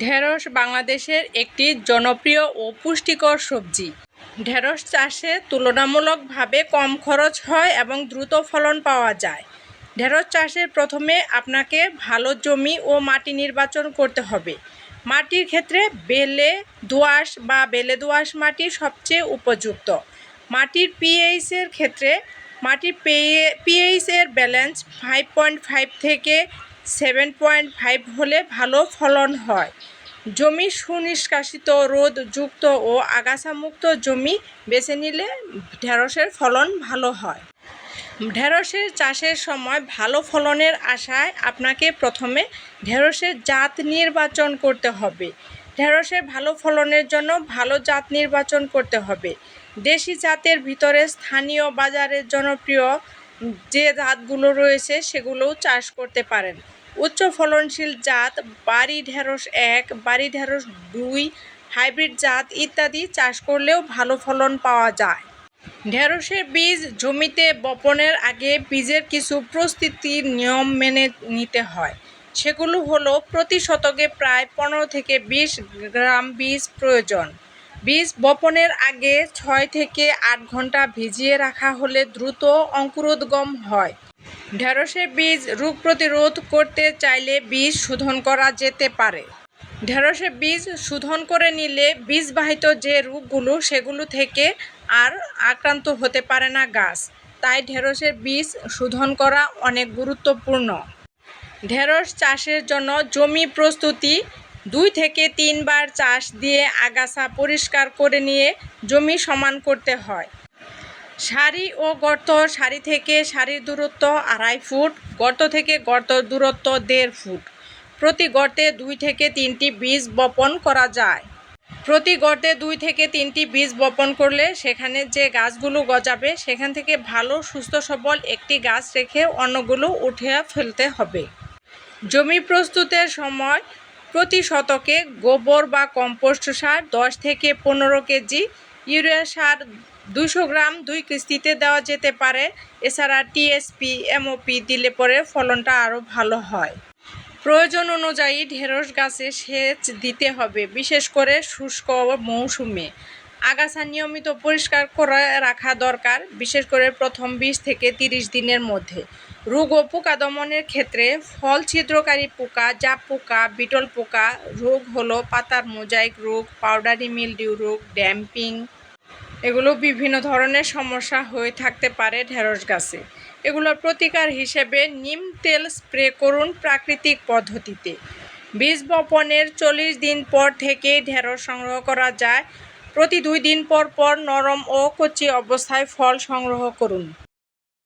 ঢেঁড়স বাংলাদেশের একটি জনপ্রিয় ও পুষ্টিকর সবজি। ঢেঁড়স চাষে তুলনামূলকভাবে কম খরচ হয় এবং দ্রুত ফলন পাওয়া যায়। ঢেঁড়স চাষে প্রথমে আপনাকে ভালো জমি ও মাটি নির্বাচন করতে হবে। মাটির ক্ষেত্রে বেলে দোআঁশ বা বেলে দোআঁশ মাটি সবচেয়ে উপযুক্ত। মাটির পিএইচ এর ক্ষেত্রে মাটির পিএইচ এর ব্যালেন্স ফাইভ পয়েন্ট ফাইভ থেকে সেভেন পয়েন্ট ফাইভ হলে ভালো ফলন হয়। জমি সুনিষ্কাশিত রোদযুক্ত ও আগাছামুক্ত জমি বেছে নিলে ঢেঁড়সের ফলন ভালো হয়। ঢেঁড়সের চাষের সময় ভালো ফলনের আশায় আপনাকে প্রথমে ঢেঁড়সের জাত নির্বাচন করতে হবে। ঢেঁড়সের ভালো ফলনের জন্য ভালো জাত নির্বাচন করতে হবে। দেশি জাতের ভিতরে স্থানীয় বাজারের জনপ্রিয় যে জাতগুলো রয়েছে সেগুলোও চাষ করতে পারেন। উচ্চ ফলনশীল জাত বাড়ি ঢেঁড়স এক, বাড়ি ঢেঁড়স দুই, হাইব্রিড জাত ইত্যাদি চাষ করলেও ভালো ফলন পাওয়া যায়। ঢেঁড়সের বীজ জমিতে বপনের আগে বীজের কিছু প্রস্তুতির নিয়ম মেনে নিতে হয়। সেগুলো হলো প্রতি শতকে প্রায় পনেরো থেকে বিশ গ্রাম বীজ প্রয়োজন। বীজ বপনের আগে ছয় থেকে আট ঘণ্টা ভিজিয়ে রাখা হলে দ্রুত অঙ্কুরোদ্গম হয়। ঢেঁড়সের বীজ রোগ প্রতিরোধ করতে চাইলে বীজ শোধন করা যেতে পারে। ঢেঁড়সের বীজ শোধন করে নিলে বীজবাহিত যে রোগগুলো সেগুলো থেকে আর আক্রান্ত হতে পারে না গাছ। তাই ঢেঁড়সের বীজ শোধন করা অনেক গুরুত্বপূর্ণ। ঢেঁড়স চাষের জন্য জমি প্রস্তুতি দুই থেকে তিনবার চাষ দিয়ে আগাছা পরিষ্কার করে নিয়ে জমি সমান করতে হয়। সারি ও গর্ত সারি থেকে সারির দূরত্ব আড়াই ফুট, গর্ত থেকে গর্ত দূরত্ব দেড় ফুট। প্রতি গর্তে দুই থেকে তিনটি বীজ বপন করা যায়। প্রতি গর্তে দুই থেকে তিনটি বীজ বপন করলে সেখানে যে গাছগুলো গজাবে, সেখান থেকে ভালো, সুস্থ, সবল একটি গাছ রেখে অন্যগুলো উঠে ফেলতে হবে। জমি প্রস্তুতের সময় প্রতি শতকে গোবর বা কম্পোস্ট সার দশ থেকে পনেরো কেজি, ইউরিয়া সার দুশো গ্রাম দুই কিস্তিতে দেওয়া যেতে পারে। এছাড়া টিএসপি এমওপি দিলে পরে ফলনটা আরও ভালো হয়। প্রয়োজন অনুযায়ী ঢেঁড়স গাছে সেচ দিতে হবে, বিশেষ করে শুষ্ক মৌসুমে। আগাছা নিয়মিত পরিষ্কার করে রাখা দরকার, বিশেষ করে প্রথম বিশ থেকে তিরিশ দিনের মধ্যে। রোগ ও পোকা দমনের ক্ষেত্রে ফল, ছিদ্রকারী পোকা, জাপ পোকা, বিটল পোকা, রোগ হলো পাতার মোজাইক রোগ, পাউডারি মিলডিউ রোগ, ড্যাম্পিং। এগুলো বিভিন্ন ধরনের সমস্যা হয়ে থাকতে পারে ঢেঁড়স গাছে। এগুলোর প্রতিকার হিসেবে নিম তেল স্প্রে করুন প্রাকৃতিক পদ্ধতিতে। বীজ বপনের চল্লিশ দিন পর থেকে ঢেঁড়স সংগ্রহ করা যায়। প্রতি দুই দিন পর পর নরম ও কচি অবস্থায় ফল সংগ্রহ করুন।